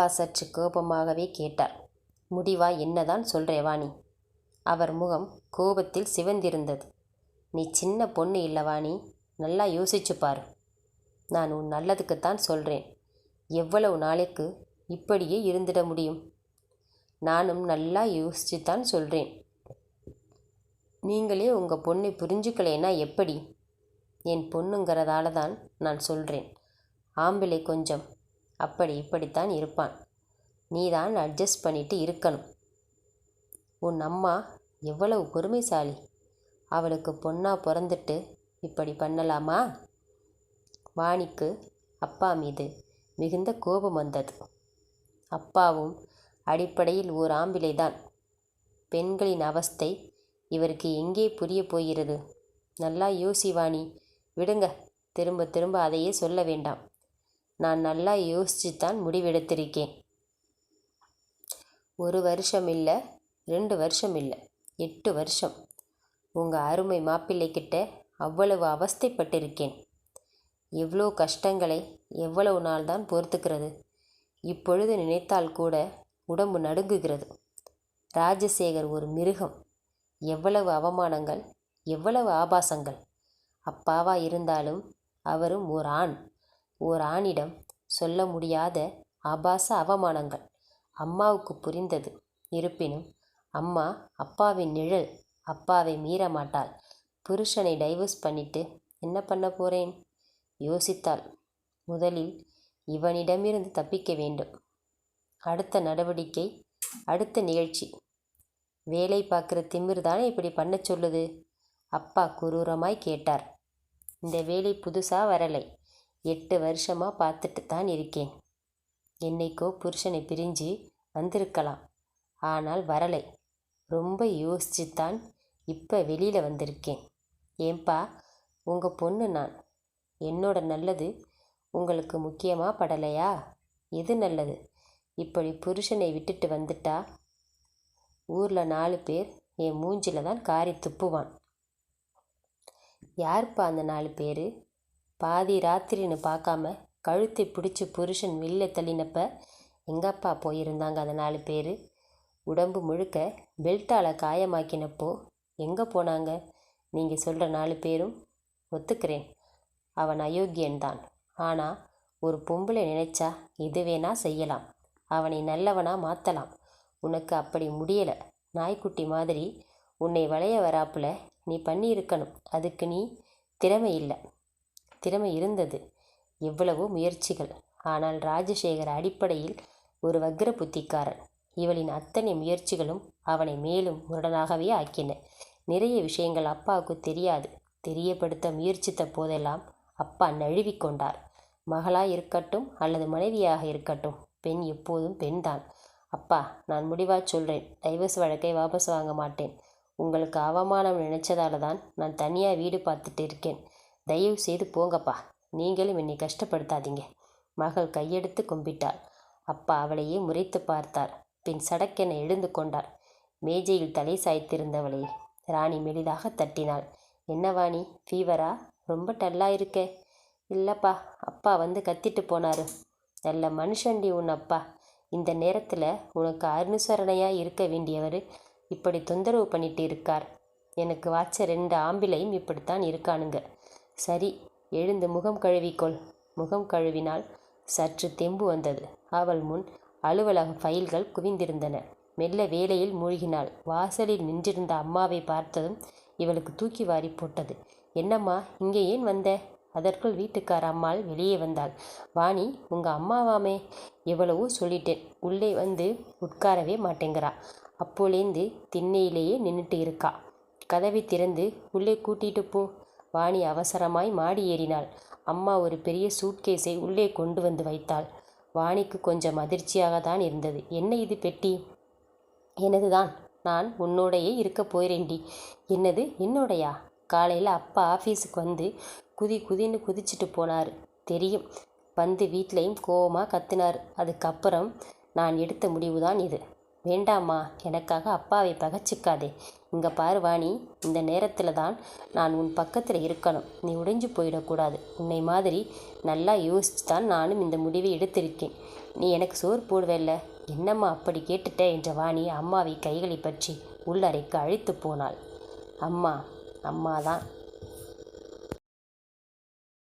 அப்பா சற்று கோபமாகவே கேட்டார். முடிவா என்னதான் சொல்றே வாணி. அவர் முகம் கோபத்தில் சிவந்திருந்தது. நீ சின்ன பொண்ணு இல்லை வாணி. நல்லா யோசிச்சு பாரு. நான் உன் நல்லதுக்குத்தான் சொல்கிறேன் எவ்வளவு நாளைக்கு இப்படியே இருந்திட முடியும்? நானும் நல்லா யோசிச்சு தான் சொல்கிறேன் நீங்களே உங்கள் பொண்ணை புரிஞ்சுக்கலைன்னா எப்படி? என் பொண்ணுங்கிறதால தான் நான் சொல்கிறேன் ஆம்பிளை கொஞ்சம் அப்படி இப்படித்தான் இருப்பான். நீ தான் அட்ஜஸ்ட் பண்ணிட்டு இருக்கணும். உன் அம்மா எவ்வளவு பொறுமைசாலி. அவளுக்கு பொண்ணா பிறந்துட்டு இப்படி பண்ணலாமா? வாணிக்கு அப்பா மீது மிகுந்த கோபம் வந்தது. அப்பாவும் அடிப்படையில் ஓர் ஆம்பிளைதான். பெண்களின் அவஸ்தை இவருக்கு எங்கே புரிய போகிறது? நல்லா யோசி வாணி. விடுங்க. திரும்ப திரும்ப அதையே சொல்ல வேண்டாம். நான் நல்லா யோசித்து தான் முடிவெடுத்திருக்கேன். ஒரு வருஷம் இல்லை ரெண்டு வருஷம் இல்லை எட்டு வருஷம். உங்கள் அருமை மாப்பிள்ளைக்கிட்ட அவ்வளவு அவஸ்தைப்பட்டிருக்கேன். எவ்வளோ கஷ்டங்களை எவ்வளவு நாள் தான் பொறுத்துக்கிறது. இப்பொழுது நினைத்தால் கூட உடம்பு நடுங்குகிறது. ராஜசேகர் ஒரு மிருகம். எவ்வளவு அவமானங்கள் எவ்வளவு ஆபாசங்கள். அப்பாவா இருந்தாலும் அவரும் ஓர் ஆண். ஓர் ஆணிடம் சொல்ல முடியாத ஆபாச அவமானங்கள் அம்மாவுக்கு புரிந்தது. இருப்பினும் அம்மா அப்பாவின் நிழல் அப்பாவை மீற மாட்டாள் புருஷனை டைவர்ஸ் பண்ணிட்டு என்ன பண்ண போறேன்? யோசித்தாள். முதலில் இவனிடமிருந்து தப்பிக்க வேண்டும். அடுத்த நடவடிக்கை அடுத்த நிகழ்ச்சி. வேலை பார்க்குற திமிர் தானே இப்படி பண்ண சொல்லுது? அப்பா குரூரமாய் கேட்டார். இந்த வேலை புதுசாக வரலை. எட்டு வருஷமாக பார்த்துட்டு தான் இருக்கேன். என்னைக்கோ புருஷனை பிரிஞ்சு வந்திருக்கலாம். ஆனால் வரலை. ரொம்ப யோசிச்சு தான் இப்போ வெளியில் வந்திருக்கேன். ஏன்பா உங்கள் பொண்ணு நான். என்னோட நல்லது உங்களுக்கு முக்கியமாக படலையா? எது நல்லது? இப்படி புருஷனை விட்டுட்டு வந்துட்டா? ஊரில் நாலு பேர் என் மூஞ்சில தான் காரி துப்புவான். யார்ப்பா அந்த நாலு பேர்? பாதி ராத்திரின்னு பார்க்காம கழுத்தை பிடிச்சி புருஷன் வெளில தள்ளினப்ப எங்கப்பா போயிருந்தாங்க அந்த நாலு பேர். உடம்பு முழுக்க பெல்ட்டால் காயமாக்கினப்போ எங்கே போனாங்க? நீங்கள் சொல்கிற நாலு பேரும் ஒத்துக்கிறேன். அவன் அயோக்கியன்தான். ஆனால் ஒரு பொம்பளை நினைச்சா எது வேணா செய்யலாம். அவனை நல்லவனா மாற்றலாம் உனக்கு அப்படி முடியலை. நாய்க்குட்டி மாதிரி உன்னை வளைய வராப்புல நீ பண்ணியிருக்கணும். அதுக்கு நீ திறமை இல்லை திறமை இருந்தது. எவ்வளவோ முயற்சிகள். ஆனால் ராஜசேகர் அடிப்படையில் ஒரு வக்ர புத்திக்காரன். இவளின் அத்தனை முயற்சிகளும் அவனை மேலும் முரடனாகவே ஆக்கின. நிறைய விஷயங்கள் அப்பாவுக்கு தெரியாது. தெரியப்படுத்த முயற்சித்த போதெல்லாம் அப்பா நழுவிக்கொண்டார் மகளாக இருக்கட்டும் அல்லது மனைவியாக இருக்கட்டும் பெண் எப்போதும் பெண்தான். அப்பா நான் முடிவாக சொல்கிறேன் டைவர்ஸ் வழக்கை வாபஸ் வாங்க மாட்டேன். உங்களுக்கு அவமானம் நினைச்சதால தான் நான் தனியாக வீடு பார்த்துட்டு இருக்கேன். தயவு செய்து போங்கப்பா. நீங்களும் என்னை கஷ்டப்படுத்தாதீங்க. மகள் கையெடுத்து கும்பிட்டாள். அப்பா அவளையே முறைத்து பார்த்தார். பின் சடக்கென எழுந்து கொண்டார் மேஜையில் தலை சாய்த்திருந்தவளை. ராணி மெலிதாக தட்டினாள். என்ன வாணி? ஃபீவரா ரொம்ப டல்லாக இருக்கே. இல்லைப்பா அப்பா வந்து கத்திட்டு போனாரு. நல்ல மனுஷன்டி உன் அப்பா. இந்த நேரத்தில் உனக்கு அனுசரணையாக இருக்க வேண்டியவர்? இப்படி தொந்தரவு பண்ணிட்டு இருக்கார். எனக்கு வாச்ச ரெண்டு ஆம்பிளையும் இப்படித்தான் இருக்கானுங்க. சரி எழுந்து முகம் கழுவிக்கொள். முகம் கழுவினால் சற்று தெம்பு வந்தது. அவள் முன் அலுவலக ஃபைல்கள் குவிந்திருந்தன. மெல்ல வேலையில் மூழ்கினாள். வாசலில் நின்றிருந்த அம்மாவை பார்த்ததும் இவளுக்கு தூக்கி வாரி போட்டது. என்னம்மா இங்கே ஏன் வந்த? அதற்குள் வீட்டுக்கார அம்மாள் வெளியே வந்தாள். வாணி உங்கள் அம்மாவாமே? எவ்வளவோ சொல்லிட்டேன். உள்ளே வந்து உட்காரவே மாட்டேங்கிறா. அப்போலேந்து திண்ணையிலேயே நின்றுட்டு இருக்கா. கதவை திறந்து உள்ளே கூட்டிட்டு போ. வாணி அவசரமாய் மாடி ஏறினாள். அம்மா ஒரு பெரிய சூட்கேஸை உள்ளே கொண்டு வந்து வைத்தாள். வாணிக்கு கொஞ்சம் அதிர்ச்சியாக தான் இருந்தது. என்ன இது பெட்டி? எனதுதான் நான் உன்னோடையே இருக்க போயிறேன்டி என்னது? என்னோடையா? காலையில் அப்பா ஆஃபீஸுக்கு வந்து குதி குதின்னு குதிச்சிட்டு போனார். தெரியும். வந்து வீட்லேயும் கோவமாக கத்தினார். அதுக்கப்புறம் நான் எடுத்த முடிவு தான் இது. வேண்டாம்மா. எனக்காக அப்பாவை பகச்சிக்காதே. இங்கே பாரு வாணி இந்த நேரத்தில் தான் நான் உன் பக்கத்தில் இருக்கணும். நீ உடைஞ்சு போயிடக்கூடாது. உன்னை மாதிரி நல்லா யோசிச்சு தான் நானும் இந்த முடிவை எடுத்திருக்கேன். நீ எனக்கு சோறு போடுவேல்ல? என்னம்மா அப்படி கேட்டுட்ட? என்ற வாணி அம்மாவை கைகளை பற்றி உள்ளறைக்கு அழைத்து போனாள். அம்மா அம்மா தான்